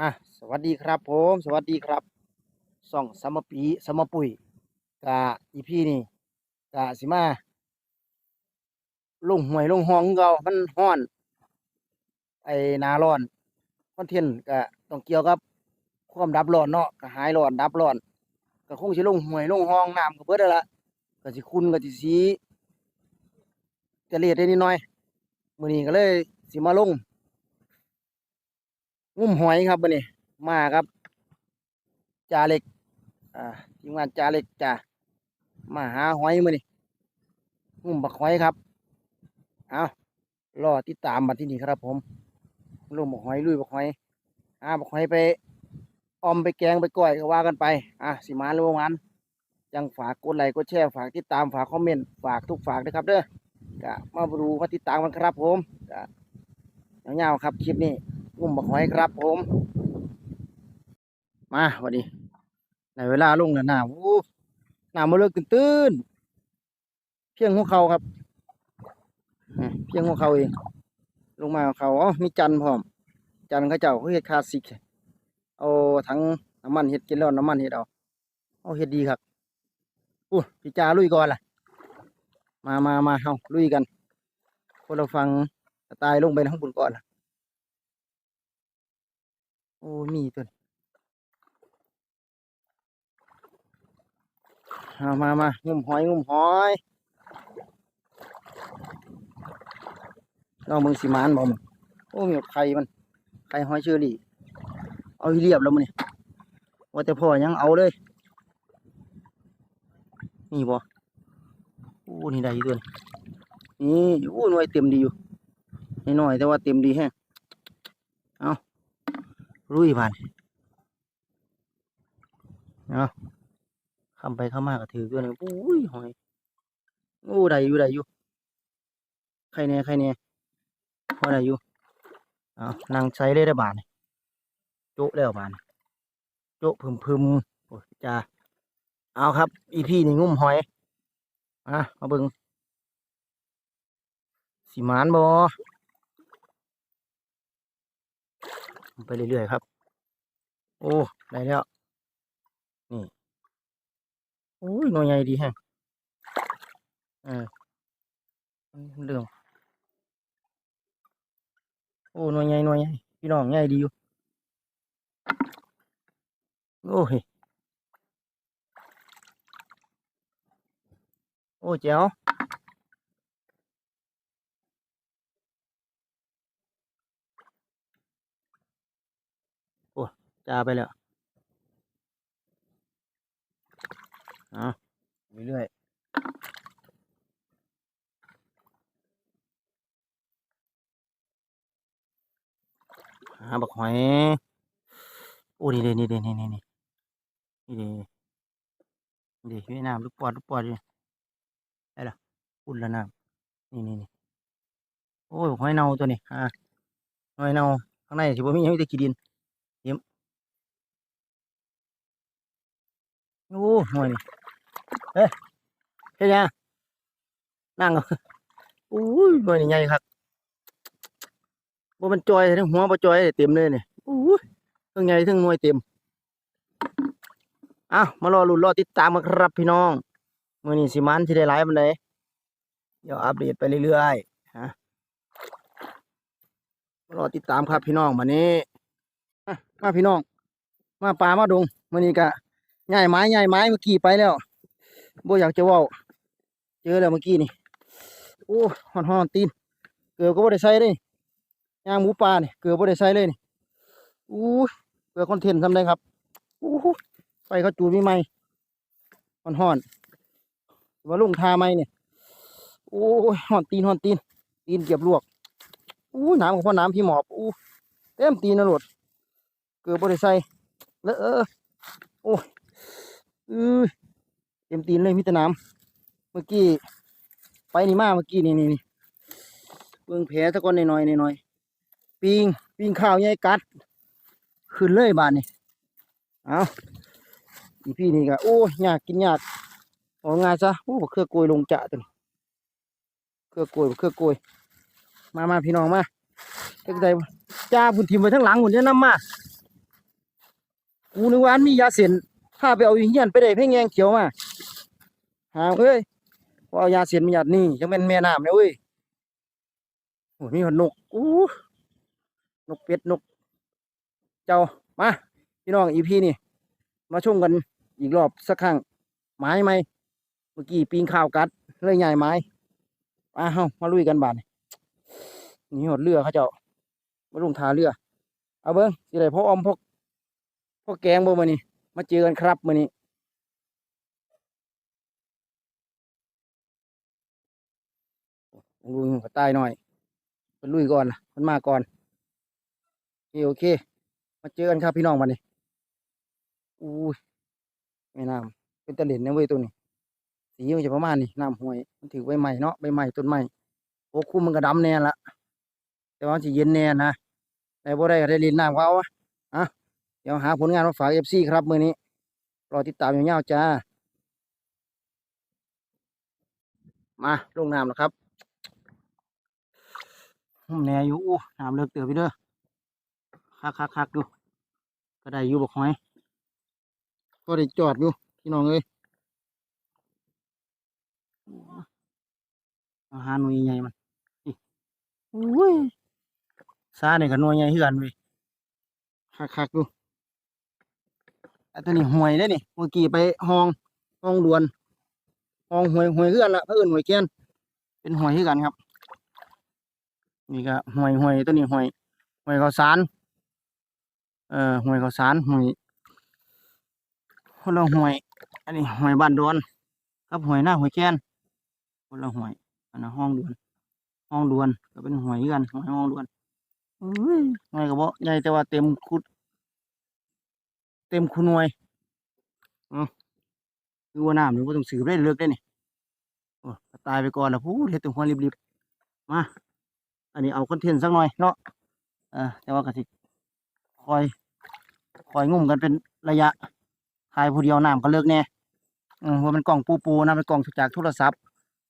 อะสวัสดีครับผม สวัสดีครับส่องสมปีสมปุยกะอีพี่นี่กะสิมาลงหวยลงห้องเก่ามันฮ้อน ไอ้นาร้อนคอนเทนต์กะต้องเกี่ยวกับความดับร้อนเนาะก็หายร้อนดับร้อนก็คงสิลงหวยลงห้องน้ำก็เบิดแล้วละก็สิคุณก็สิสีจะเลียดได้นิดหน่อยมื้อนี้ก็เลยสิมาลง งุ่มหอยครับวันนี้มาครับจ่าเล็กอ่าทีมงานจ่าเล็กจ่ามาหาหอยมือนี่งุ่มบักหอยครับเอารอติดตามมาที่นี่ครับ ผมลุงบักหอยลุยบักหอยหาบักหอยไปออมไปแกงไปก้อยก็ว่ากันไป อะสิมาโรงงานยังฝากกดไลค์กดแชร์ฝากติดตามฝากคอมเมนต์ฝากทุกฝากนะครับเด้อกะมาดูมาติดตามกันครับผมกะยาวๆครับคลิปนี้ งุ่มบักหอยครับผม มาวันนี้ในเวลาลงแล้วน้ำอู้น้ำมาเลิกตื่นตื่นเพียงหัวเขาครับเพียงหัวเขาเอง ลงมาเขาอ๋อมีจันพร้อม จันทร์เขาเจ้าเขาเฮ็ดคาสิกเอาทั้งน้ำมันเฮ็ดกินแล้วน้ำมันเฮ็ดเอาเอาเฮ็ดดีครับอู้พี่จาลุยก่อนล่ะ มามามาเฮาลุยกัน คนเราฟังตล์ลงไปทั้งบุญก่อนล่ะ โอ้มีตัวเอามามางุ่มหอยงุ่มหอยลองมึงสิมานบ่มโอ้มีไข่มันไข่หอยเชอรี่เอาเรียบแล้วมันนี่ว่าแต่พ่อยังเอาเลยนี่บ่โอ้นี่ได้ตัวนี่โอ้หน่วยเต็มดีอยู่น้อยแต่ว่าเต็มดีแฮะเอา ลุยผ่านเอาคำไปข้ามาก็ถือตัวนี้อุ้ยหอยโอ้ได้อยู่ได้อยู่ใครเนี่ยใครเนี่ยพอได้อยู่เอานั่งใช้เลยได้บานโจ๊ะแล้วบานโจ๊ะพึมพึมโอ้ยจ้าเอาครับ อีพี่นี่งุ่มหอยอะมาเบิ่งสีมานบอ ไปเรื่อยๆครับ โอ้ได้แล้ว นี่โอ้ยหน่วยใหญ่ดีแฮะเออเรื่องโอ้หน่วยใหญ่หน่วยใหญ่พี่น้องใหญ่ดีอยู่โอ้ยโอ้เจ๋ว จ้าไปแล้วเอาเรื่อยๆหาบักหอยโอ้นี่เด้นี่เด้นี่นี่นี่นี่เด้นี่เด้อยู่น้ำลูกปอดลูกปอดอยู่ได้ละอุ่นแล้วน้ำนี่นี่นี่โอ้ยหอยเน่าตัวนี้อ่าหอยเน่าข้างในสิบ่มีใหยังมีแต่ขี้ดิน โอ้หน่วยนี่เฮ้ยเฮ้ยยังนั่งเอาอุ้ยหน่วยนี่ใหญ่ครับว่มันจอยทั้งหัวบ่จอยเต็มเลยนี่ยอุ้ยทั้งใหญ่ทั้งหน่วยเต็มอ้าวมารอลุ้นรอติดตามกันครับพี่น้องมื่อนี้สิมันที่ได้หลายมันเลยเดี๋ยวอัปเดตไปเรื่อยๆฮะมารอติดตามครับพี่น้องวันนี้มาพี่น้อง มาป่ามาดงมื่อนี้กะ ง่ายไม้ง่ายไม้เมื่อกี้ไปแล้วบ่อยากจะว่าเจอแล้วเมื่อกี้นี่โอ้หอนหอนตีนเกือบก็บ่ได้ใส่เลยย่างหมูปลาเนี่ยเกือบบ่ได้ใส่เลยนี่อู้เพื่อคอนเทนต์ทำได้ครับอู้ไฟเขาจูดมีไหมหอนหอนว่าลุงทาไหมเนี่ยโอ้ยหอนตีนหอนตีนตีนเก็บลวกอู้น้ำของพ่อน้ำพี่หมอบอู้เต็มตีนนะหลดเกือบบ่ได้ใส่เลอะเออโอ้ย อือเต็มตีนเลยมิตรน้ำเมื่อกี้ไปนี่มาเมื่อกี้นี่นี่นี่เบิ่งแผลตะกอนหน่อยๆหน่อยๆปิงปิงข้าวใหญ่กัด ขึ้นเลยบานนี่เอาอีพี่นี่ก็โอ้ยยากกินยากเอางานซะโอ้บเครือโกยลงจะตัวนี้เครือโกยเครือโกยมามาพี่น้องมาเจ้าใดจ้าพุ่นทิมไปทั้งหลังหุ่นจะนำมากูนึกว่าอันมียาเส้น ข้าไปเอาอยู่เฮียนไปได้เพ่งแยงเขียวมาหาเอ้ยว่าเอายาเส้นมาหยัดนี่ยังเป็นแม่น้ำเนี่ยเว้ยโอ้ยมีหนกอู้นกเป็ดนก เจ้ามาพี่น้องอีพีนี่ มาชมกันอีกรอบสักครั้งไม้ไหมเมื่อกี้ปีนข้าวกัดเลยใหญ่ไม้มาเฮามาลุยกันบาดนี่นี่หดเรือเขาเจ้ามาลงทาเรือ เอาเบิ้งสิได้พ่ออมพวกพวกแกงบ่มานี่ มาเจอกันครับมื้อนี้ลุยหัวใต้หน่อยเป็นลุยก่อนมันมาก่อนโอเคโอเค มาเจอกันครับพี่น้องวันนี้อู้ยแม่น้ำเป็นตะเหลินนะเว้ยตัวนี้สีมันจะประมาณนี้น้ำห้วยมันถือใบใหม่เนาะใบใหม่ต้นใหม่โอ้คุ้มมันก็ดำแน่ละแต่ว่ามันจะเย็นแน่นะแต่บ่ได้ก็ได้ลินน้ำเขาอะอะ เดี๋ยวหาผลงานมาฝากเอฟซีครับมือนี้รอติดตามยาวๆจ้า มาลงน้ำแล้วครับหุ่มแหน่อยู่อู้น้ำเลิกเตือไปเด้อคักคักคักๆๆดูก็ได้อยู่บอกหอยก็ได้จอดอยู่พี่น้องเอ้ยอาหารหน่วยใหญ่มันนี่อุ้ยซาเนี่ยกับหน่วยใหญ่เฮือกันเว้ยคักๆดูอั นตัวนี้ห่วยได้นี่เมื่อกี้ไปห้องห้องดวนห้องห่วยห่วยเฮือนละเพื่อนห่วยแกนเป็นห่วยเฮือกันครับ นี่ก็ห่วยห่วยตัวนี้ห่วยห่วยข้าวสารเอ่อห้วยข้าวสารห้วยคนละห้วย อันนี้ห้วยบ้านดอนกับห้วยหน้าห้วยแกนคนละห้วยอันนั้นห้องดวน ห้องดวนก็เป็นห้วยกันห้วยห้องดวนเอ้ยห้วยก็บ่ใหญ่แต่ว่าเต็มคุด เต็มคุหน่วยอือคือว่าน้ำนี่บ่ต้องสืบได้เลิกได้นี่โอ้ตายไปก่อนแล้วพูดเฮ็ดแตัวหัวรีบๆมา อันนี้เอาคอนเทนต์สักหน่อยเนาะเออแต่ว่าก็สิคอย คอยงุ่มกันเป็นระยะถ่ายผู้เดียวน้ำก็เลิกแน่อืมว่ามันกล่องปูปูนะเป็นกล่องจากโทรศัพท์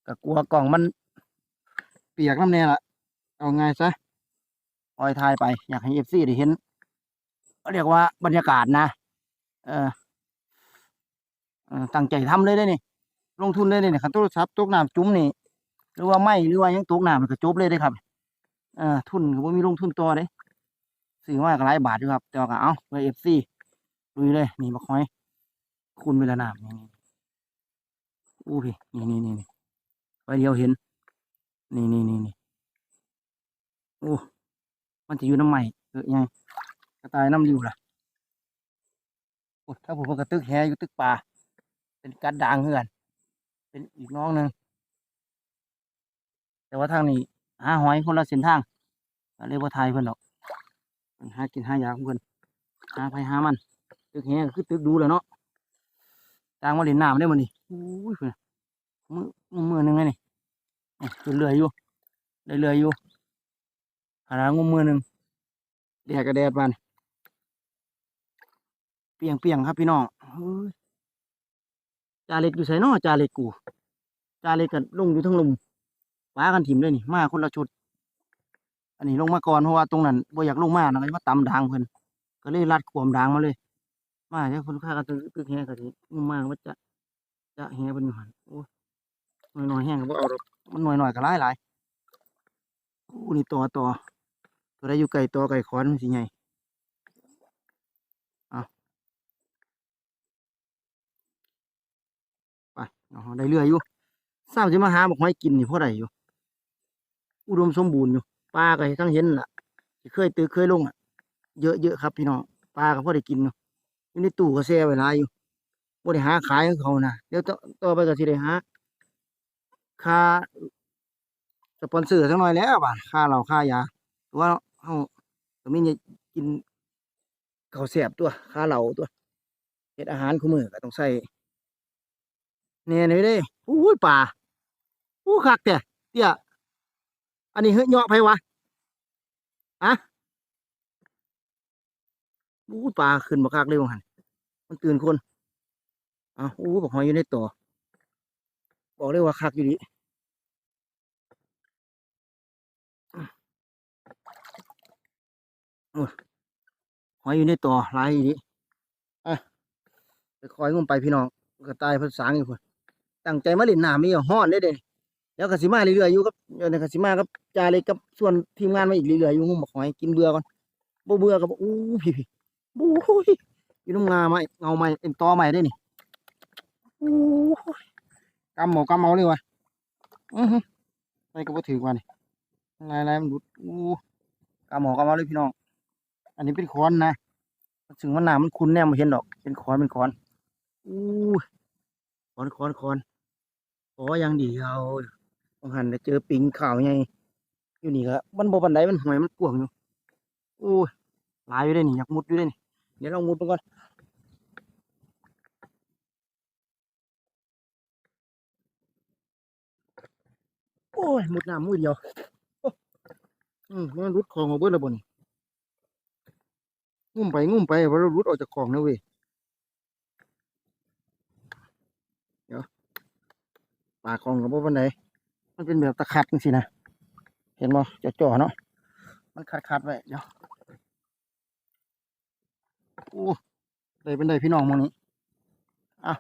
ก็กลัวกล่องมัน เปียกน้ำแน่ละเอาไงซะคอยถ่ายไป อยากให้เอฟซีได้เห็นเรียกว่าบรรยากาศนะ เออเอตั้งใจทำเลยได้นี่ ลงทุนเลยได้นี่คันโทรศัพท์ตกน้ำจุ้มนี่ หรือว่าไม่หรือว่ายังตกน้ำมันก็จบเลยได้ครับเออทุนก็บ่มีลงทุนต่อเด้ซื้อมาก็หลายบาทอยู่ครับแต่ก็เอาเพื่อเอฟซีลุยเลยนี่บักหอย คุณเวลาน้ำนี่นี่อู้พี่นี่นี่นี่นี่ไปเดียวเห็น นี่นี่นี่นี่โอ้มันจะอยู่น้ำใหม่เออยังไงกระต่ายน้ำอยู่ล่ะโอ้ ถ้าผมก็ตึกแฮอยู่ตึกป่า เป็นกัดด่างเหือน เป็นอีกน้องหนึ่งแต่ว่าทางนี้หาหอยคนละเส้นทางเรียกว่าไทยเพิ่นดอกเพิ่นหากินหายาของเพิ่อนหาไผหามัน ตึกแหก็คือตึกดูแล้วเนาะจางมาเล่นน้ำได้มื้อนี้อุ้ยเพิ่อนมือมือมือหนึ่งไงนี่นี่ขึ้นเรืออยู่ได้เรืออยู่หางมมือหนึ่งแดดก็แดดบานเปียงเปียงครับพี่น้องเฮ้ยจาเล็กอยู่ไสเนาะจาเล็กกู จาเล็กก็ลงอยู่ทั้งลุมป้ากันถิ่มเลยนี่ มาคนละชุด อันนี้ลงมาก่อนเพราะว่าตรงนั้นบ่อยากลงมานะก็เลยมาตำดางเพิ่นก็เลยลัดขวมดางมาเลย มาเจ้าคนข้าก็ตึกตึกแฮก็สิงุมมากว่าจะ จะแฮเพิ่นอยู่หั่นโอ้ยน้อยๆแห้งก็บ่เอาดอกมันหน้อยๆก็หลายหลายโอ้นี่ต่อต่อตัวได้อยู่ไกลต่อไกลขอนสิใหญ่เอา ไปเอาได้เรื่อยอยู่ทราบจะมาหาบอกหอยกินนี่เพราะใดอยู่ อุดมสมบูรณ์อยู่ปลาก็ทั้งเห็นล่ะเคยตื้อเคยลงอะเยอะเยอะครับพี่น้องปลาก็พอได้กินเนาะอยู่ในตู้ก็แช่ไว้หลายอยู่บ่ได้หาขายของเขานะเดี๋ยวต่อไปก็สิได้หาค่าสปอนเซอร์สักหน่อยแล้วบาดค่าเหล้าค่ายาตัวาเฮาก็มีเนี่ยกินข้าวแซ่บตัวค่าเหล้าตัวเฮ็ดอาหารคู่มื้อก็ต้องใช้ แน่นี่ด้อู้ปลาอู้คักแท้เตี้ยอันนี้เฮ้ยเหาะไผวะอะอู้ปลาขึ้นบักคักเลยวงหันมันตื่นคนอ้าวอู้บักหอยอยู่ในตัวบอกเลยว่าคักอยู่ดิหอยอยู่ในตัวลายอยู่ดิคอยงมไปพี่น้องก็ตายเพนสางอยู่พุ่น ตั้งใจมาเล่นน้ำมีฮ้อนเด้เด้แล้วกสิมาเรื่อยๆอยู่กับเดี๋ยวนี้ก็สิมากับจาเล็กกับส่วนทีมงานมาอีกเรื่อยๆอยู่งมบักหอยกินเบื่อก่อนบ่เบื่อก็บ่อู้พี่พี่บู้ยอยู่น้ำงาไม้เงาไม้เอ็นตอไม้ได้นี่อู้ยกำหมอกำเมาเลยวะอือฮึไปก็บ่ถือว่านี่ลายๆมันหลุดอู้กำหมอกำเมาเลยพี่น้อง อันนี้เป็นคอนนะถึงมันหนามันคุ้นแน่มาเห็นดอก เป็นคอนเป็นคอนอู้ยคอนคอนคอน โอ้ยังดีเอาบางหันเจอปิงขาวไงอยู่นี่ก็มันบ่ปันไดมันหอยมันกวงอยู่อู้ยหลายอยู่ได้นี่อยากมุดอยู่ได้นี่เดี๋ยวลองมุดไปก่อนโอ้ยมุดน้ำมือเดียวอืมมันรุดคลองมาเบิ้ลแล้วบ่นี่งุ่มไปงุ่มไปว่าเรารุดออกจากของนะเว้ย เดี๋ยว ปากของกับพวกวันไหนมันเป็นแบบตะขัดสินะเห็นบ่จะจ่อๆเนาะมันขัดขัดๆไว้เดี๋ยวโอ้ได้เป็นได้พี่น้องมองนี้อะ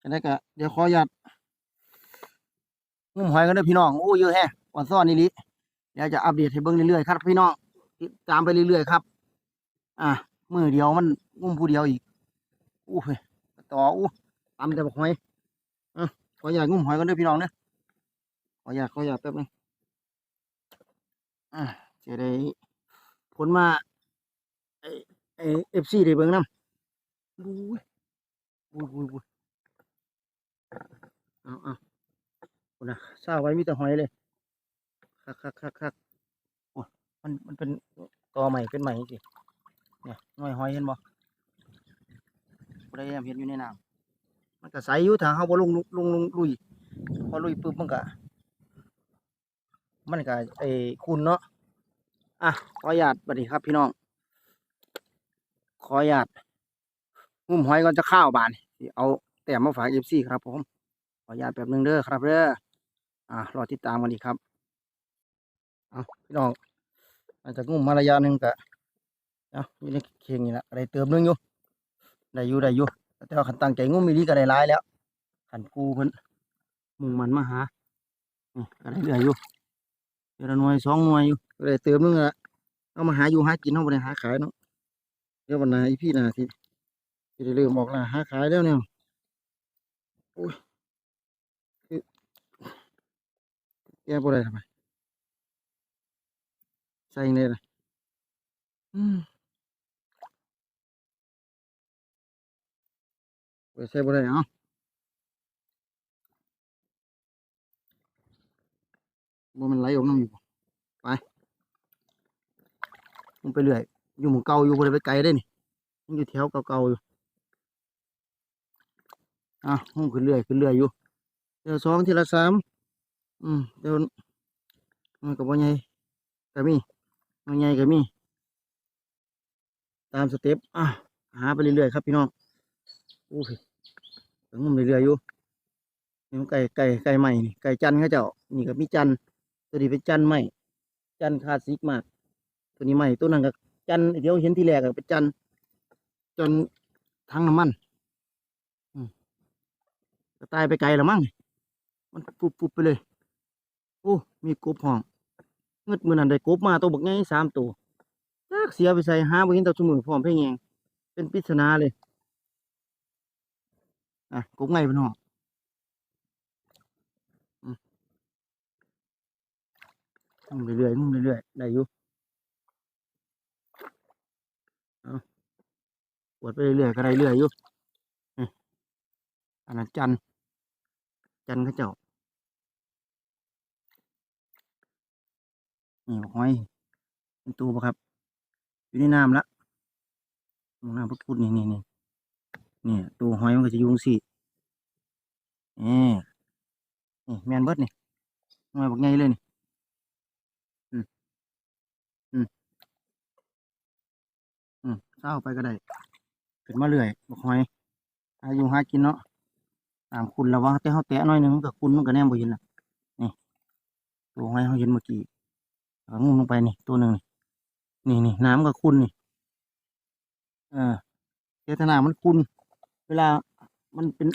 จะได้กะเดี๋ยวขออนุญาตงุ่มหอยกันด้อพี่น้องโอ้เยอะแฮะอ่อนซ่อนนี่ลิเดี๋ยวจะอัปเดตให้เบิ่งเรื่อยๆครับ พี่น้องติดตามไปเรื่อยๆครับ อะมือเดียวมันงุ่มผู้เดียวอีกอู้เฮ้ยต่ออู้ตำแต่บอกหอยอะ ขออยากงุ่มหอยกันด้วยพี่น้องเนอะขออยากขออยากแป๊บนึงอะจะได้ผลมาไอไอเอฟซีได้เบิ่งน้ำบู้ยบู้ยบู้ยบู้ยเอาเอาคนน่ะเศร้าไว้มีแต่หอยเลยคักคักคักคักโอ้ยมันมันเป็นตอใหม่เป็นใหม่จริงเนี่ยหน่อยหอยเห็นบ่บ่ได้เห็นอยู่ในน้ำ มันก็ใสอยู่ถ้าเฮาบ่ลงลงลงลุยพอลุยปุ๊บมันก็มันก็ไอ้คุณเนาะอะขออนุญาตบัดนี้ครับ พี่น้อง ขออนุญาตงุ่มหอยก่อนจะข้าวบานเอาแต้มมาฝาก FC ครับผมขออนุญาตแป๊บหนึงเด้อครับเด้ออะรอติดตามกันอีครับเอาพี่น้องอาจจะงุ่มมาระยะหนึ่งก็เอาอยู่ในเข่งนี่แหละได้เติมหนึงอยู่ได้อยู่ได้อยู่ แต่ว่าขันตั้งใจงุ่มมีดีก็ได้หลายแล้วขันกูเพิ่นมุ่งมันมาหานี่ก็ได้เรืออยู่เดือนหน่วยสองหน่วยอยู่ก็ได้เติมนึงละเอามาหาอยู่หากินเอาบ่ได้หาขายเนาะเดี๋ยววันไหนพี่นาทีที่ได้เริ่มออกล่าหาขายแล้วเนี่ยโอ้ยคือแกบ่ได้ทำไมใส่เลยนะอืม ไปใส่บ่ได้เอ้าบ่มันไหลออกน้ำอยู่ไปมันไปเรื่อยอยู่หมู่เก่าอยู่บ่ได้ไปไกลได้นี่มันอยู่แถวเก่าๆอยู่อะมันขึ้นเรื่อยขึ้นเรื่อยอยู่เดี๋ยวสองทีละสามอืมเดี๋ยวมันก็บ่ใหญ่ก็มีมันใหญ่ก็มีตามสเต็ปอะหาไปเรื่อยๆครับพี่น้องโอ้ย ถึงมุมเรื่อยๆอยู่นี่มันไก่ไก่ไก่ใหม่นี่ไก่จันเขาเจ้านี่ก็มีจันตัวนี้เป็นจันใหม่จันคาสิกมาก ตัวนี้ใหม่ตัวนั้นก็จันเดี๋ยวเห็นที่แรกก็เป็นจันจนทั้งน้ำมันอืมตายไปไกลแล้วมั้งมันปุบปุบไปเลยโอ้มีกบห้องเงึดมือนั้นได้กบมาตัวบักใหญ่สามตัวลากเสียไปใส่ห้าบ่เห็นตัวสมือพร้อมเพ่งแยงเป็นปริศนาเลย อะกบไงพี่น้องงุ่มเรื่อยๆงุ่มเรื่อยๆได้อยู่เอาปวดไปเรื่อยๆก็ได้เรื่อยอยู่อันนั้นจันทร์จันทร์เขาเจ้านี่บอกหอยเป็นตัวปะครับ อยู่ในน้ำละน้ำพุดนี่นี่นี่ นี่ตัวหอยมันก็จะยุงสินี่นี่แมนเบิดนี่หน่วยบักใหญ่เลยนี่อืมอืมอืมเศร้าไปก็ได้ขึ้นมาเรื่อยบักหอยอายุหากินเนาะตามคุณระวังแต่เขาแตะหน่อยนึงมันกับคุณมันก็แนมบ่เห็นละนี่ตัวหอยเขาเห็นเมื่อกี้งุ้มลงไปนี่ตัวหนึ่งนี่นี่นี่น้ำกับคุณนี่เออเจตนามันคุณ เวลามันเป็น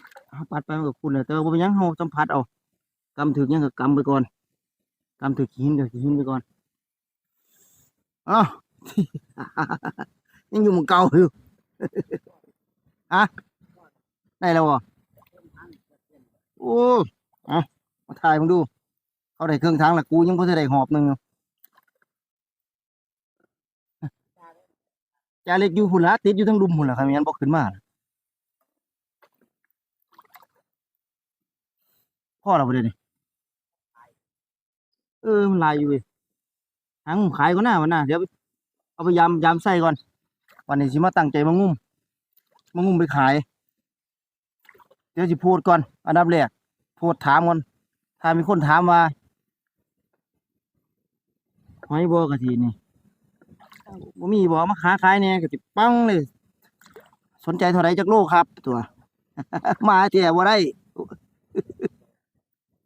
ปัดไปมันก็คุณแต่ว่าบ่เป็นหยังเฮาสัมผัสเอากำถึกหยังก็กำไปก่อนกำถึกขี้หินก็ขี้หินไปก่อนอ้าวยังอยู่หมึงเก่าอยู่อะได้แล้วบ่โอ้อะมาถ่ายมึงดู เขาได้เครื่องทางและกูยังบ่ทันได้หอบหนึ่งอยู่จาเล็กอยู่หุ่นละติดอยู่ทั้งดุมหุ่นละครับงั้นบ่ขึ้นมาล่ะ พ่อเราบ่ได้นี่เออมันลายอยู่เว้ยหางขายก่อนหน้ามันน่ะเดี๋ยวเอาไปยำยำใส่ก่อน วันนี้สิมาตั้งใจมางุ่มมางุ่มไปขาย เดี๋ยวสิพูดก่อนอันดับแรกพูดถามก่อนถ้ามีคนถามว่าหอยบ่กะทีนี่บ่มีบ่มาค้าขายแหน่ยก็สิปังเลย สนใจเท่าไรจักโลกครับ ตัว มาแท้บ่ได้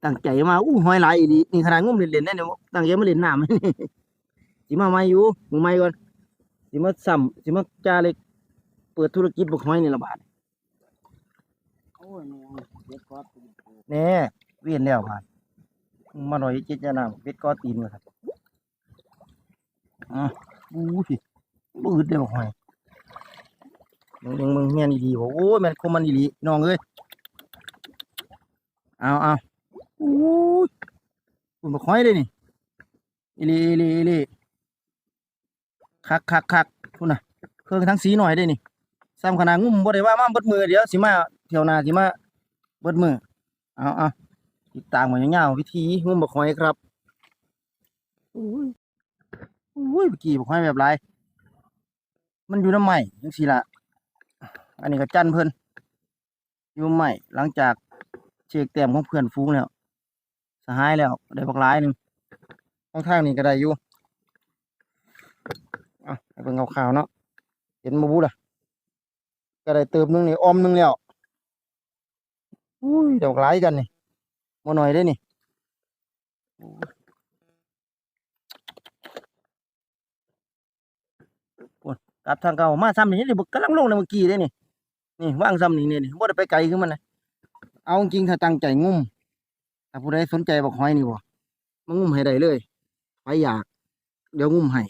ตั้งใจมาอู้หอยหลายอีหลีนี่ขนาดงุ่มเล่นๆได้เนี่ยตั้งใจมาเล่นน้ำสิมาใหม่อยู่มือใหม่ก่อนสิมาซ้ำสิมาจาเล็กเปิดธุรกิจบุกห้อยนี่ละบาทโอ้ยแม่งเด็กก็ตื่นโตแน่เวียนแล้วบาทมาหน่อยจิตจะนำเบ็ดก้อตีนมาครับอะบู้สิบูดเดียวบุกห้อยมึงมึงมึงแม่นดีบ่โอ้ยแม่นคมมันอีหลีน้องเอ้ยเอาเอา โอ้ยคุณบุกห้อยเลยนี่อีหลีอีหลีอีหลีคักคักคักคุณน่ะ เครื่องทั้งสีหน่อยได้นี่ซ้ำขนาดงุ่มบ่ได้ว่ามาเบิดมือเดี๋ยวสิมาเที่ยวหน้าสิมาเบิดมือเอาเอาติดตามมายาวๆวิธีงุ่มบักหอยครับอุ้ยอุ้ยเมื่อกี้บักหอยแบบไรมันอยู่น้ำใหม่จังซี่ล่ะอันนี้ก็จันเพิ่นอยู่ใหม่หลังจากเช็คแต้มของเพื่อนฟูงแล้วส หายแล้วได้บักหลายหนึ่งข้างทางนี้ก็ได้อยู่อะเบิ่งข่าวๆเนาะเห็นมาบูล่ะก็ได้เติมนึงนี่อมนึงแล้วอุ้ยเดี๋ยวหลายกันนี่มาหน่อยได้นี่โอ้ยกลับทางเก่ามาซ้ำนี่นี่บ่กำลังลงเลยเมื่อกี้ได้นี่นี่ว่างซ้ำนี่นี่นี่บ่ได้ไปไกลขึ้นมันนะเอาจริงถ้าตั้งใจงุ่ม ถ้าผู้ใดสนใจบอกหอยนี่บ่มางุ่มให้ได้เลยไปอยาก เดี๋ยวงุ่มให้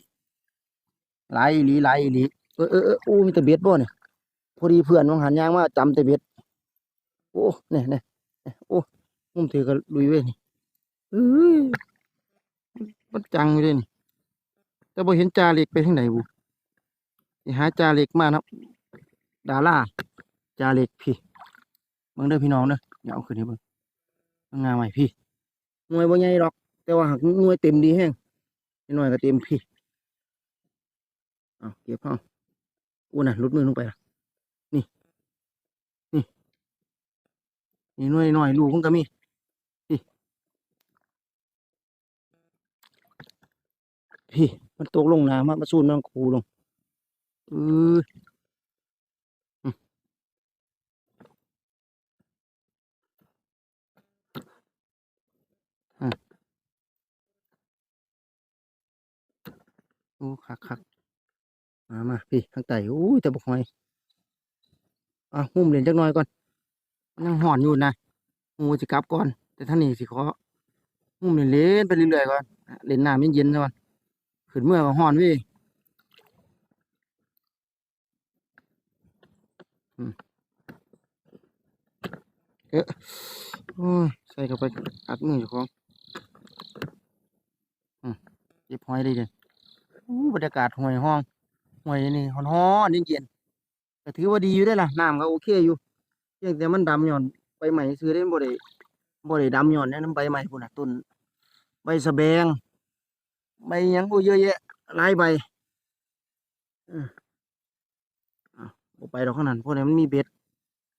หลายอีหลีหลายอีหลีเออเออเอออู้มีแต่เบ็ดบ่เนี่ยพอดีเพื่อนมองหันยางมาจำแต่เบ็ดโอ้เนี่ยเนี่ยเนี่ยโอ้มุมถือก็ลุยเว้ยนี่เอ้ยมันจังอยู่เลยนี่แต่บ่เห็นจ่าเล็กไปทางไหนบุหาจ่าเล็กมานะดาราจ่าเล็กพี่เบิ่งเด้อพี่น้องเด้ออย่าเอาขึ้นให้เบิ่ง งานใหม่พี่หน่วยบ่ใหญ่หรอก แต่ว่าหักหน่วยเต็มดีแฮงนิดหน่อยก็เต็มพี่เอาเก็บเอาอู้น่ะลุดมือลงไปละนี่ นี่ นี่หน่อยหน่อยลูกมันก็มีพี่พี่ มันตกลงน้ำมามาสูนน้ำคูลงอออื โอ้คักคักมามาพี่ข้างใต้โอ้ยแต่บกหอยอะหุ่มเหรียญจักหน่อยก่อนมันยังห่อนอยู่นะงูจะกลับก่อน แต่ท่านนี่สิขอหุ่มเหรียญเล่นไปเรื่อยๆก่อนอะเล่นน้ำเย็นๆซะก่อนขึ้นเมื่อก็ห่อนเว้ยอืมเอ๊ะโอ้ยใส่เข้าไปอัดมือเจ้าของอืมเก็บหอยได้เด่นอู้ บรรยากาศหอยห้องหวยนี่ฮ้อนๆเย็นๆก็ถือว่าดีอยู่ได้ล่ะน้ำก็โอเคอยู่เพียงแต่มันดำหย่อนใบใหม่ซื้อได้บ่ได้บ่ได้ดำหย่อนแนะน้ำใบใหม่พุ่นน่ะต้นใบสะแบงใบยังโอ้เยอะแยะหลายใบอืออ้าวบ่ไปดอกข้างนั้นพราะนั้มันมีเบ็ด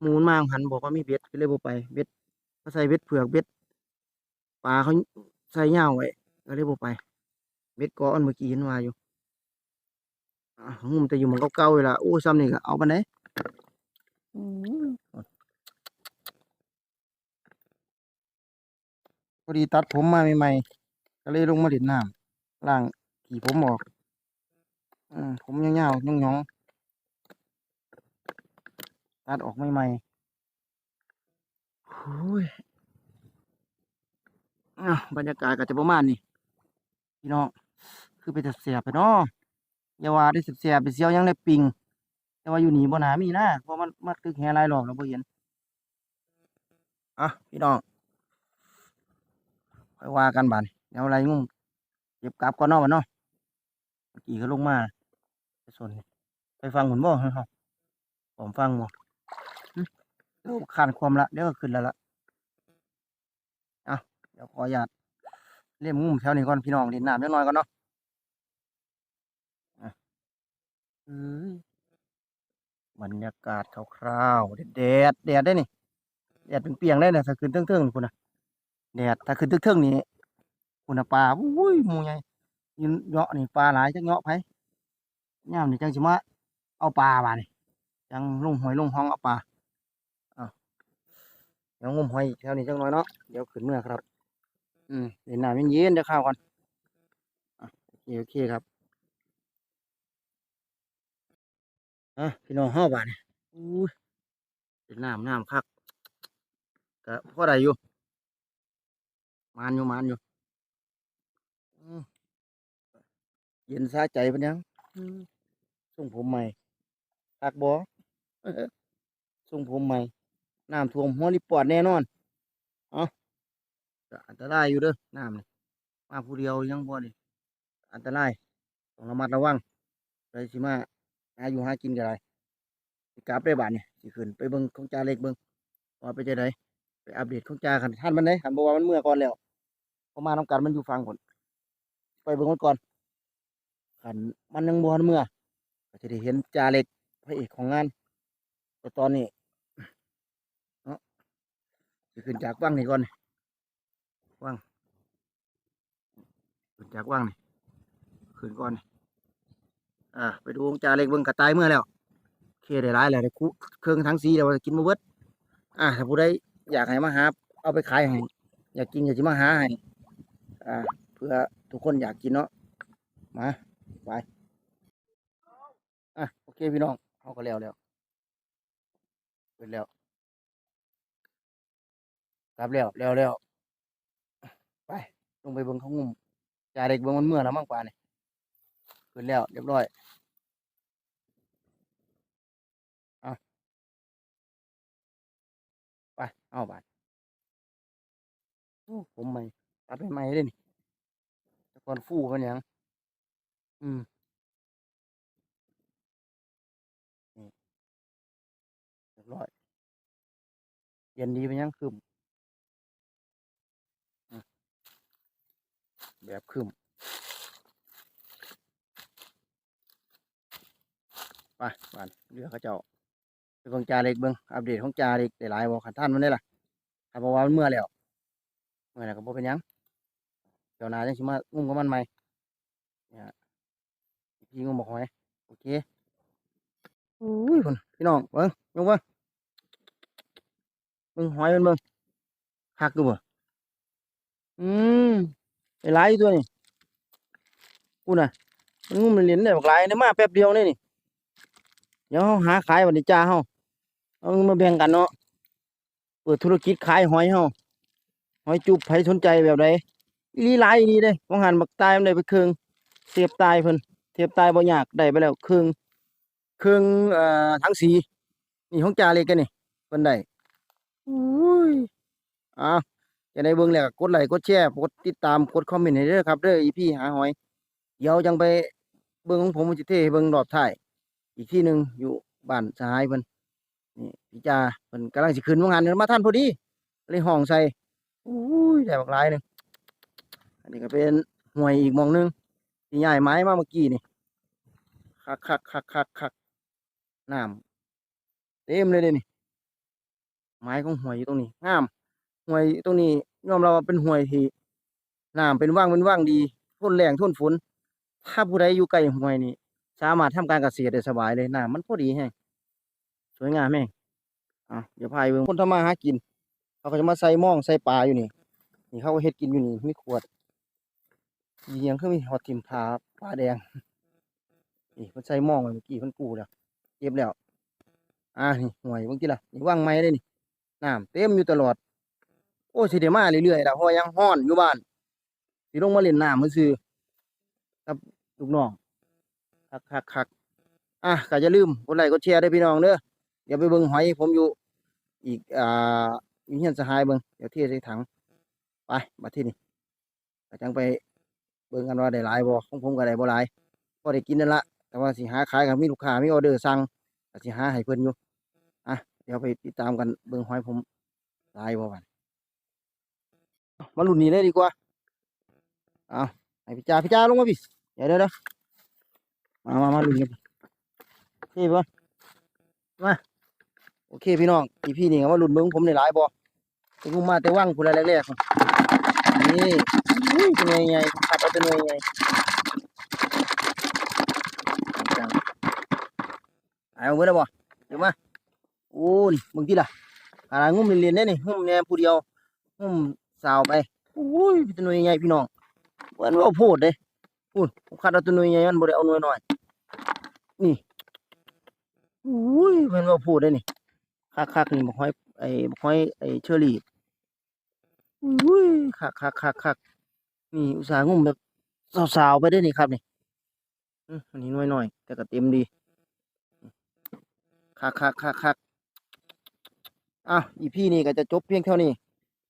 มูมันมาหันบอกว่ามีเบ็ดก็เลยบ่ไปเบ็ดเขาใส่เบ็ดเผือกเบ็ดปลาเขาใส่เหย้าไว้ก็เลยบ่ไปเบ็ดกาะอันเมื่อกี้เห็นว่าอยู่ งุมแต่อยู่หมันเก่าๆอยู่ละโอ้ซ้ำนี่ก็เอาปานใดพอดีตัดผมมาใหม่ๆก็เลยลงมาเล่นน้ำล้างขี่ผมออกอืมผมยาวๆหยองๆตตัดออกใหม่ๆโอ้ยอะบรรยากาศก็จะประมาณนี้พี่น้องคือไปแต่เสียบไปเนาะ อย่าว่าได้เสียไปเสียวยังได้ปิงแต่ว่าอยู่หนีบน่ามีนะเพราะมันมาตึกแหลายรอบแล้วบ่เห็นอะพี่น้องค่อยว่ากันบานเดี๋ยวอะไรงุ่มเก็บกลับก่อนเนาะบัดเนาะเมื่อกี้ก็ลงมาไปสนไปฟังหุ่นบ่เฮาผมฟังบ่หึเดี๋ยวขาดความละเดี๋ยวก็ขึ้นแล้วละอะเดี๋ยวขออนุญาตเล่มงุ่มแถวนี้ก่อนพี่น้องเล่นน้ำจักน่อยก่อนเนาะเอ้ย บรรยากาศคร่าวๆแดดแดดได้นี่แดดเปรียงๆได้นะถ้าขึ้นเทิงๆคุณนะแดดถ้าขึ้นเทิงๆนี่คุณน่ะปลาอุ้ยหมูใหญ่ยืนเหาะนี่ปลาหลายจักเหาะไผยามนี่จังสิมาเอาปลามานี่จังลุงหอยลุงห้องเอาปลาเดี๋ยวงมหอยแถวนี้จังน่อยเนาะเดี๋ยวขึ้นเมื่อครับ อืมเดี๋ยวน้ำเย็นๆเดี๋ยวข้าวก่อนอะโอเคโอเคครับ อะพี่น้องเฮาบาดนี่อู้ยเป็นน้ำน้ำคักก็พอได้อยู่มานอยู่มานอยู่อืมเย็นสาใจปะยังอืมส่งผมใหม่คักบอส่งผมใหม่น้ำท่วมหัวริปอดแน่นอนเอ๋ออันตรายอยู่เด้อน้ำนี่มาผู้เดียวยังบ่นี่อันตรายต้องระมัดระวังไปสิมา หาอยู่หากินกันไรกลับได้บาดนี่ยสิขึ้นไปเบิ่งของจ่าเล็กเบิ่งว่าไปจังไดไปอัปเดตของจ่าคันท่านมันได้คันบ่ว่ามันเมื่อก่อนแล้วพระมานํกันมันอยู่ฟังพุ่นไปเบิ่งมันก่อนคันมันยังบ่ทันเมื่อก็จะได้เห็นจ่าเล็กพระเอกของงานแต่ตอนนี้เนาะสิขึ้นจากวังนี่ก่อนนี่วังขึ้นจากวังนี่ขึ้นก่อนนี่ อ่าไปดูองจ่าเล็กเบิ่งกระต่ายเมื่อแล้วโอเคได้หลายแล้วได้คุเครื่องทั้งสีแล้วว่ากินมาเบิดอ่าถ้าผู้ใดอยากให้มาหาเอาไปขายให้อยากกินอยากจะมาหาให้อ่าเพื่อทุกคนอยากกินเนาะมาไปอะโอเคพี่น้องเขาก็แล้วแล้วเปิดแล้วกลับแล้วแล้วแล้วไปลงไปเบิ่งเขางุ่มจ่าเด็กเบิ่งมันเมื่อแล้วมั่งป่านี่ เปิดแล้ว เรียบร้อยเอาไปเอาบาดโอ้ผมใหม่ตัดใหม่ๆเลยนี่ต่ก่อนฟูกันยังอืมเรียบร้อยเย็นดีไปยังคืมอืมแบบคืม ไปบานเรือเขาเจ้าไปเบิ่งจาเล็กเบิ่งอัปเดตของจาเล็กหลายบ่ขันท่านมันได้ล่ะถ้าบอกว่ามันเมื่อแล้วเมื่อแล้วก็บ่เป็นยังเดี๋ยวนาจังสิมางุ่มกับมันใหม่เนี่ยพี่งุ่มบอกหอยโอเคอุ้ยคนพี่น้องเบิ่งยกเบิ่งเบิ่งหอยมันเบิ่งคักดูบ่อืมได้หลายอยู่ตัวนี่กูน่ะมันงุ่มเหรียญได้บักหลายได้มาแป๊บเดียวนี่นี่ เดี๋ยวเราหาขายวันนี้จ้าเฮาเอามาแบ่งกันเนาะเปิดธุรกิจขายหอยเฮาหอยจุบไผสนใจแบบใดอีหลีลายอีหลีเด้บางหันบักตายมันได้ไปครึ่งเสียบตายเพิ่นเสียบตายบ่ยากได้ไปแล้วครึ่งครึ่งเอ่อทั้งสีนี่ของจ่าเล็กกันนี่เพิ่นได้อุ้ยอ้าวจะได้เบิ่งแล้วก็กดไลค์กดแชร์กดติดตามกดคอมเมนต์ให้เด้อครับเด้อ EP หาหอยเดี๋ยวจังไปเบิ่งของผมมันสิเทให้เบิ่งรอบท้าย อีกที่หนึ่งอยู่บ้านสหายเพิ่นนี่พี่จ่าเพิ่นกำลังสิขึ้นว่างานเดินมาท่านพอดีเลยห้องใส่อุ้ยได้บักหลายหนึ่งอันนี้ก็เป็นห่วยอีกมองหนึงที่ย้ายไม้มาเมื่อกี้นี่คักคักคักคักคักน้ำเต็มเลยเด้นี่ไม้ของห่วยอยู่ตรงนี้งามห่วยตรงนี้ยอมเราเป็นห่วยที่น้ำเป็นว่างเป็นว่างดีทนแรงทนฝน ถ้าผู้ใดอยู่ใกล้ห่วยนี่ สามารถทำการเกษตรได้สบายเลยน้ำมันพอดีแฮงสวยงามแม่งอะเดี๋ยวพายเบิ่งคนทำมาหากิน เขาก็จะมาใส่หม่องใส่ปลาอยู่นี่ นี่เขาก็เฮ็ดกินอยู่นี่มีขวดอียังคือมีหอดทิมพาปลาแดงนี่เพิ่นใส่หม่องไว้เมื่อกี้เพิ่นกูแล้วเก็บแล้วอ่านี่ห่วยเบางทีล่ะนี่ว่างไม้เลยนี่น้ำเต็มอยู่ตลอด โอ้สิเดมาเรื่อยๆล่ะเพราะว่ายังฮ้อนอยู่บ้านสิลงมาเล่นน้ำมือซื่อกับลูกน้อง คักคักคักอะก็อย่าลืมกดไลค์กดแชร์ได้พี่น้องเด้อเดี๋ยวไปเบิ่งหอยผมอยู่ อีกอ่าอยู่เฮียนสหายเบิ่งเดี๋ยวเทใส่ถังไปมาที่นี่ก็จังไปเบิ่งกันว่าได้หลายบ่ของผมก็ได้บ่หลายพอได้กินนั่นละแต่ว่าสิหาขายก็มีลูกค้ามีออเดอร์สั่งก็สิหาให้เพิ่นอยู่อะเดี๋ยวไปติดตามกันเบิ่งหอยผมหลายบ่บัดมาหลุ้นนี่เลยดีกว่าเอาให้พี่จ้าพี่จ้าลงมาพี่เดี๋ยวเดี๋ยวเดี๋ยว มามามาลุ้นกันโอเคบ่มาโอเคพี่น้องอีพี่นี่ก็มาลุนเบิ่งผมได้หลายบ่ถึงมาแต่ว่างพุ่นละแรกๆนี่เป็นไงไงขับเอาเป็นไงไงเอาเมื่อไรบ่เดี๋ยวมาโอ้ยมึงที่ล่ะอะไรงุ้มเรียนได้นี่งุ้มเนี่ยผู้เดียวงุ้มสาวไปโอ้ยเป็นหน่วยใหญ่พี่น้องวันว่าโพดเด้ พูดผมคัดเอาตัวหน่วยใหญ่มันบ่ได้เอาหน่วยน้อยนี่โอ้ยเป็นว่าโพดเด้นี่คักๆนี่บ่ค่อยไอ้บ่ค่อยไอ้เชอรี่อุ้ยคักคักคักคักนี่อุตส่าห์งุ่มแบบสาวๆไปได้นี่ครับนี่อันนี้น้อยหน่อยแต่ก็เต็มดีคักคักคักคักอะอีพี่นี่ก็จะจบเพียงเท่านี้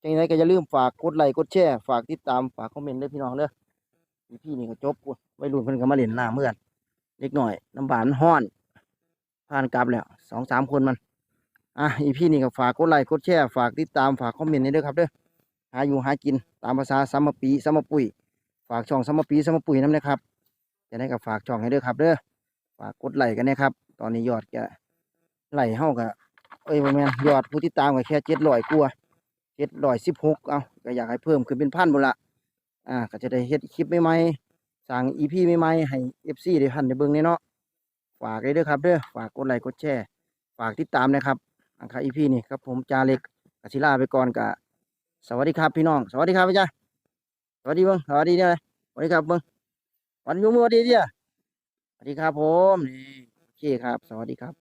จังไงก็อย่าลืมฝากกดไลค์กดแชร์ฝากติดตามฝากคอมเมนต์ด้วยพี่น้องเด้อ อีพี่นี่ก็จบอุ๊ยวัยรุ่นเพิ่นก็มาเล่นน้ำเมื่อนเล็กหน่อยน้ำบานห้อน ผ่านกลับแล้วสองสามคนมัน อะอีพี่นี่ก็ฝากกดไลค์กดแชร์ฝากติดตามฝากคอมเมนต์ให้ด้วยครับเด้อหาอยู่หากินตามภาษาซัมปีซัมปุยฝากช่องซัมปีซัมปุยน้ำนะครับจะได้กับฝากช่องให้ด้วยครับเด้อฝากกดไลค์กันนะครับ ตอนนี้ยอดจะไล่เฮากับเอ้ยแม่นยอดผู้ติดตามก็แค่เจ็ดร้อยกว่าเจ็ดร้อยสิบหกเอาก็อยากให้เพิ่มขึ้นเป็นพันบุละ อ่า ก็จะได้เฮ็ดคลิปใหม่ๆสั่งอีพีใหม่ๆให้เอฟซีได้ทันได้เบิ่งแน่เนาะฝากเลยเด้อครับเด้อฝากกดไลค์กดแชร์ฝากติดตามนะครับอังคาอีพีนี่ครับผมจาเล็กกศิลาไปก่อนกะสวัสดีครับพี่น้อง สวัสดีครับพี่จ้าสวัสดีเบิ้งสวัสดีเนี่ยสวัสดีครับเบิ้งวันยกมือสวัสดีเดียสวัสดีครับผมนี่โอเคครับ สวัสดีครับ